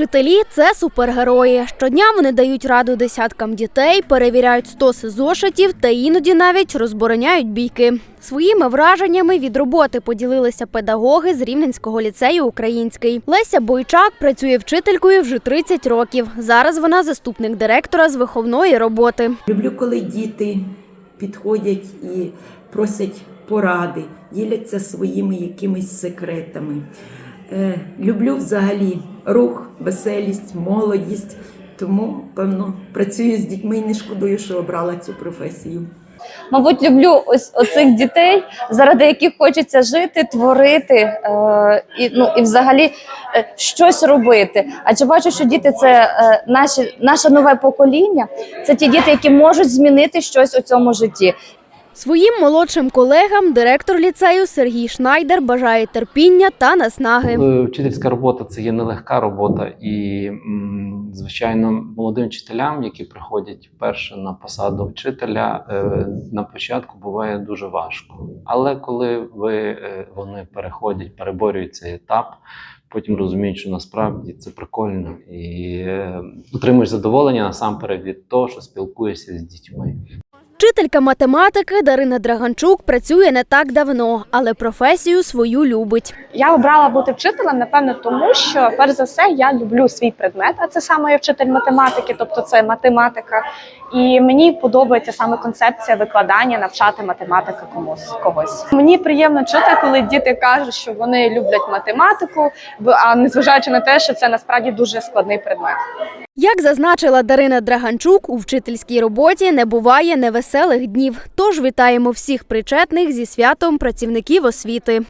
Вчителі це супергерої. Щодня вони дають раду десяткам дітей, перевіряють стоси зошитів та іноді навіть розбороняють бійки. Своїми враженнями від роботи поділилися педагоги з Рівненського ліцею Український. Леся Бойчак працює вчителькою вже 30 років. Зараз вона заступник директора з виховної роботи. Люблю, коли діти підходять і просять поради, діляться своїми якимись секретами. Е, люблю взагалі рух, веселість, молодість. Тому, певно, працюю з дітьми і не шкодую, що обрала цю професію. Мабуть, люблю ось оцих дітей, заради яких хочеться жити, творити е, і ну і взагалі е, щось робити. Адже бачу, що діти це е, наші наше нове покоління. Це ті діти, які можуть змінити щось у цьому житті. Своїм молодшим колегам директор ліцею Сергій Шнайдер бажає терпіння та наснаги. Е, Вчительська робота це є нелегка робота, і звичайно, молодим вчителям, які приходять вперше на посаду вчителя, е, на початку буває дуже важко. Але коли ви е, вони переходять, переборюють цей етап. Потім розуміють, що насправді це прикольно і отримуєш задоволення насамперед від того, що спілкуєшся з дітьми. Вчителька математики Дарина Драганчук працює не так давно, але професію свою любить. Я обрала бути вчителем, напевно, тому що перш за все я люблю свій предмет, а це саме я вчитель математики, тобто це математика. І мені подобається саме концепція викладання, навчати математика комусь когось. Мені приємно чути, коли діти кажуть, що вони люблять математику, а незважаючи на те, що це насправді дуже складний предмет. Як зазначила Дарина Драганчук, у вчительській роботі не буває невеселих днів. Тож вітаємо всіх причетних зі святом працівників освіти.